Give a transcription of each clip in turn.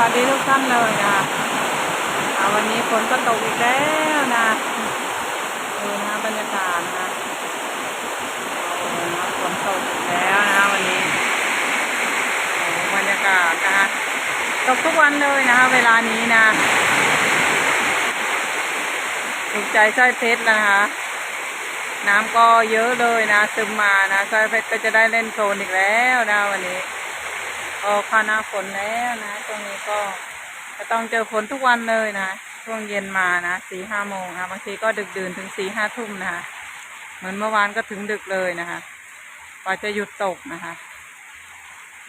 วัสดีทุกท่านเลยนะอ่าวันนี้ฝนก็ตกอีกแล้วนะดูนะบรรยากาศนะฝนตกอีกแล้วนะวันนี้บรรยากาศนะคะตกทุกวันเลยนะคะเวลานี้นะถูกใจสร้อยเพชรนะคะ น้ำก็เยอะเลยนะซึมมานะสร้อยเพชรก็จะได้เล่นโคลนอีกแล้วนะวันนี้ ก็ข้าหน้าฝนแล้วนะช่วงนี้ก็จะต้องเจอฝนทุกวันเลยนะ ช่วงเย็นมานะสี่ห้าโมงนะบางทีก็ดึกดื่นถึงสี่ห้าทุ่มนะคะเหมือนเมื่อวานก็ถึงดึกเลยนะคะกว่าจะหยุดตกนะคะ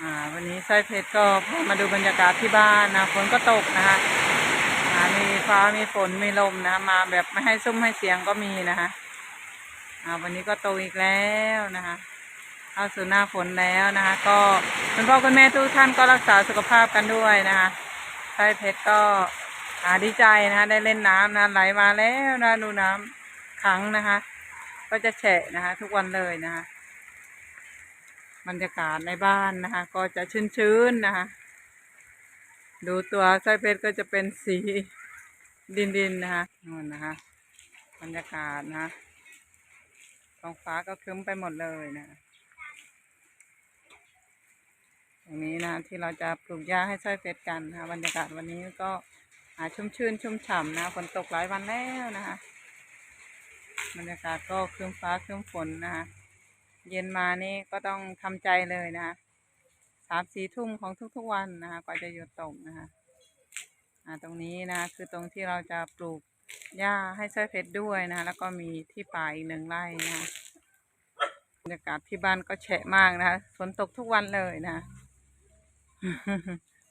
อ่าวันนี้สร้อยเพชรก็พามาดูบรรยากาศที่บ้านนะฝนก็ตกนะคะอ่ามีฟ้ามีฝนมีลมนะมาแบบไม่ให้ซุ้มให้เสียงก็มีนะคะอ่าวันนี้ก็โตกอีกแล้วนะคะ เข้าสู่หน้าฝนแล้วนะคะ ก็คุณพ่อคุณแม่ทุกท่านก็รักษาสุขภาพกันด้วยนะคะไส้เพชรก็อ่าดีใจนะคะได้เล่นน้ำนะไหลมาแล้วนะดูน้ำขังนะคะ ก็จะแฉะนะคะ ทุกวันเลยนะคะบรรยากาศในบ้านนะคะ ก็จะชื้นๆนะคะ ดูตัวไส้เพชรก็จะเป็นสีดินๆนะคะนู่นนะคะ บรรยากาศนะคะท้องฟ้าก็ครึ้มไปหมดเลยนะคะ ตรงนี้นะ ที่เราจะปลูกหญ้าให้สร้อยเพชรกันนะคะบรรยากาศวันนี้ก็ชุ่มชื่นชุ่มฉ่ำนะฝนตกหลายวันแล้วนะคะบรรยากาศก็ครึ้มฟ้าครึ้มฝนนะคะเย็นมานี่ก็ต้องทำใจเลยนะคะสามสี่ทุ่มของทุกๆวันนะคะกว่าจะหยุดตกนะคะตรงนี้นะคือตรงที่เราจะปลูกหญ้าให้สร้อยเพชรด้วยนะคะแล้วก็มีที่ป่าอีกหนึ่งไร่นะคะบรรยากาศที่บ้านก็แฉะมากนะคะฝนตกทุกวันเลยนะคะ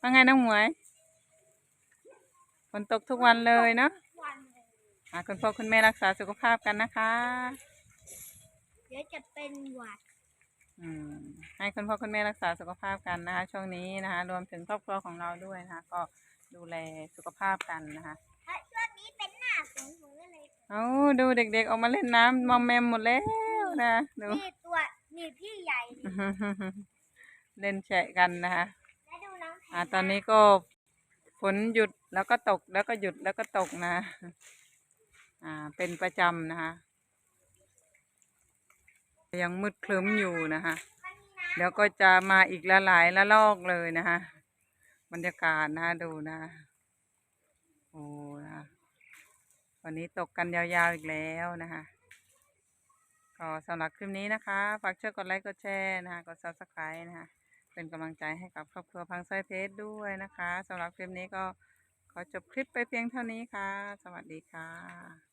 ว่าไงน้องหมวยฝนตกทุกวันเลยเนาะวันเลยอะคุณพ่อคุณแม่รักษาสุขภาพกันนะคะ เดี๋ยวจะเป็นหวัดอืมให้คุณพ่อคุณแม่รักษาสุขภาพกันนะคะ ช่วงนี้นะคะ รวมถึงครอบครัวของเราด้วยนะคะ ก็ดูแลสุขภาพกันนะคะถ้าช่วงนี้เป็นหน้าฝนผมก็เลยเอาดูเด็กๆออกมาเล่นน้ำมอมแมมหมดแล้วนะดูนี่ตัวนี่พี่ใหญ่นี่เล่นแฉะกันนะคะแล้วดูน้ อ่าตอนนี้ก็ฝนหยุดแล้วก็ตกแล้วก็หยุดแล้วก็ตกนะ อ่าเป็นประจำนะคะ ยังมืดคลึ้มอยู่นะคะเดี๋ยวก็จะมาอีกละหลายละลอกเลยนะคะบรรยากาศนะะดูนะโอ้นะวันนี้ตกกันยาวๆอีกแล้วนะคะก็สำหรับคลิปนี้นะคะ ฝากช่วยกดไลค์กดแชร์นะคะ กด subscribe นะคะ เป็นกำลังใจให้กับครอบครัวพังสร้อยเพชรด้วยนะคะสำหรับคลิปนี้ก็ขอจบคลิปไปเพียงเท่านี้ค่ะ สวัสดีค่ะ